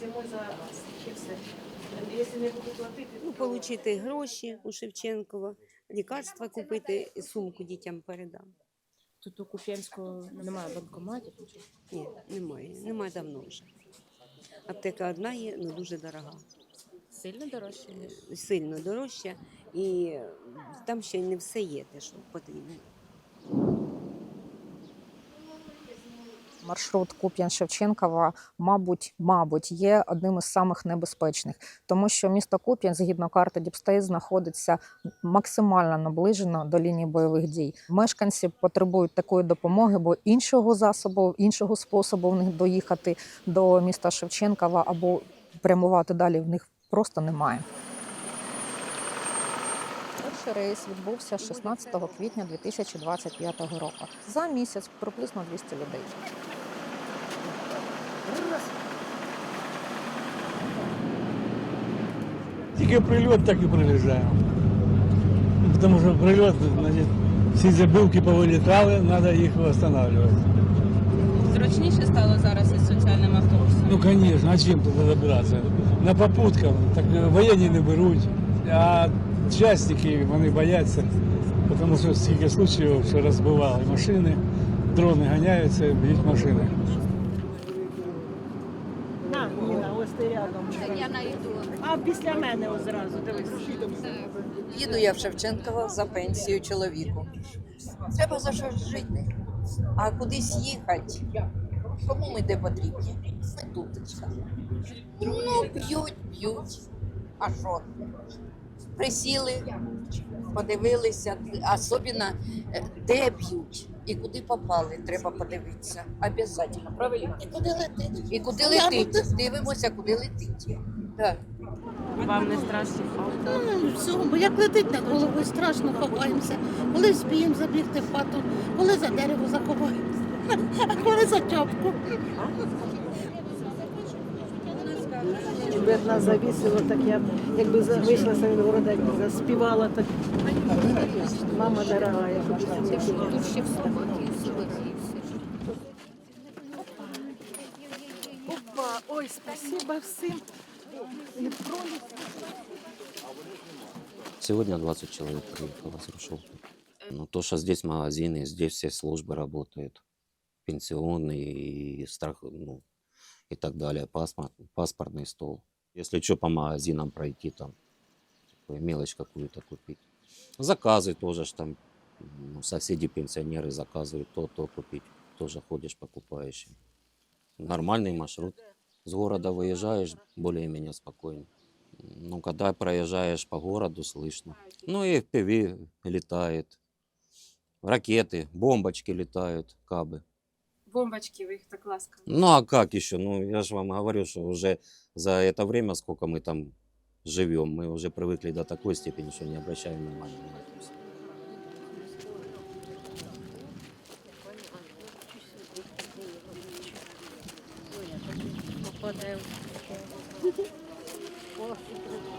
зимою за газ. І все. Якщо не буду платити, Ну, отримати гроші у Шевченкова, лікарства купити, і сумку дітям передам. Тут у Куп'янського немає банкоматів. Ні, немає. Немає давно вже. Аптека одна є, але дуже дорога. Сильно дорожче. Сильно дорожча, і там ще не все є, те, що потрібно. Маршрут Куп'ян-Шевченкова, мабуть, мабуть, є одним із самих небезпечних, тому що місто Куп'ян, згідно карти Діпстейт, знаходиться максимально наближено до лінії бойових дій. Мешканці потребують такої допомоги, бо іншого засобу, іншого способу в них доїхати до міста Шевченкова або прямувати далі в них просто немає. Перший рейс відбувся 16 квітня 2025 року. За місяць приблизно 200 людей. Тільки прильот, так і прилітаємо. Тому що прильот, значить, всі забивки повилітали, треба їх встановлювати. Зручніше стало зараз із соціальним автобусом. Ну, звісно, а чим туди забиратися? На попутках, так воєнні не беруть, а частники вони бояться, тому що стільки случаїв, що розбивали машини, дрони ганяються, б'ють машини. На, Ніна, ось ти рядом. Я найду. А після мене ось зразу, дивись. Їду я в Шевченкова за пенсію чоловіку. Треба за щось жити. А кудись їхати. Кому ми де потрібні? Ми тут. Ну, п'ють, п'ють. А що? Присіли, подивилися, особливо е, де п'ють і куди попали, треба подивитися. Обязательно, правильно? І куди летить? І куди летить. Дивимося, куди летить. Так. Вам не страшно? Ну, всього, бо як летить над головою, страшно ховаємося. Коли спіємо забігти в хату, коли за дерево заховаємося, а коли за тьопку. Якби нас завісило, так я б, якби за- вийшла з города, якби заспівала, так мама дорогая. Тут ще в суботі, в суботі і все. Опа, ой, спасибо всім. Сегодня 20 человек приехало с Рушевки. Ну, то, что здесь магазины, здесь все службы работают. Пенсионные и страх, ну, и так далее. Паспорт, паспортный стол. Если что, по магазинам пройти там, такую мелочь какую-то купить. Заказы тоже ж там, ну, соседи пенсионеры заказывают то, то купить. Тоже ходишь, покупаешь. Нормальный маршрут. С города выезжаешь более-менее спокойно. Ну, когда проезжаешь по городу, слышно. Ну и FPV летает. Ракеты, бомбочки летают, кабы. Бомбочки, ви їх так ласкаво. Ну а как еще? Ну, я же вам говорю, что уже за это время, сколько мы там живем, мы уже привыкли до такой степени, что не обращаем внимания на это всё.